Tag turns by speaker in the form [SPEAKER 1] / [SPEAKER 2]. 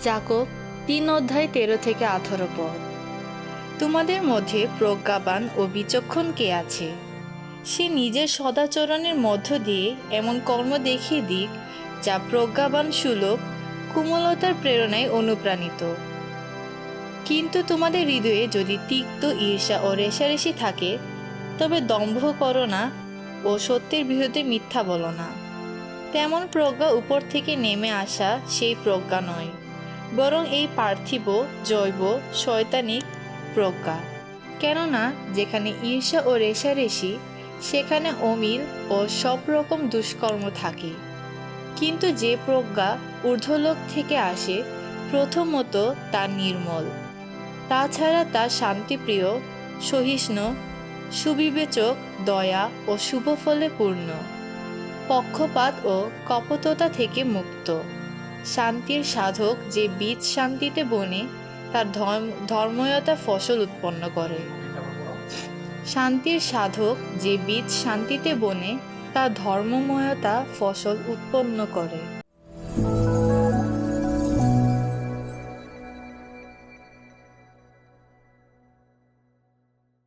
[SPEAKER 1] জাকব, তিন অধ্যায় তেরো থেকে আঠারো পদ। তোমাদের মধ্যে প্রজ্ঞাবান ও বিচক্ষণ কে আছে? সে নিজের সদাচরণের মধ্য দিয়ে এমন কর্ম দেখিয়ে দিক, যা প্রজ্ঞাবান সুলভ, কুমলতার প্রেরণায় অনুপ্রাণিত। কিন্তু তোমাদের হৃদয়ে যদি তিক্ত ঈর্ষা ও রেশারেশি থাকে, তবে দম্ভ করো না ও সত্যের বিরুদ্ধে মিথ্যা বলো না। তেমন প্রজ্ঞা উপর থেকে নেমে আসা সেই প্রজ্ঞা নয়। বরং এই পার্থিব, জৈব শয়তানিক প্রজ্ঞা। কেননা যেখানে ঈর্ষা ও রেশারেশি, সেখানে অমিল ও সব রকম দুষ্কর্ম থাকে। কিন্তু যে প্রজ্ঞা ঊর্ধ্বলোক থেকে আসে, প্রথমত তা নির্মল। তাছাড়া তা শান্তিপ্রিয়, সহিষ্ণু, সুবিবেচক, দয়া ও শুভফলে পূর্ণ। পক্ষপাত ও কপটতা থেকে মুক্ত। শান্তির সাধক যে বীজ শান্তিতে বনে, তার ধর্ম, ধর্ময়তা ফসল উৎপন্ন করে। শান্তির সাধক যে বীজ শান্তিতে বনে তা ধর্মময়তা ফসল উৎপন্ন করে।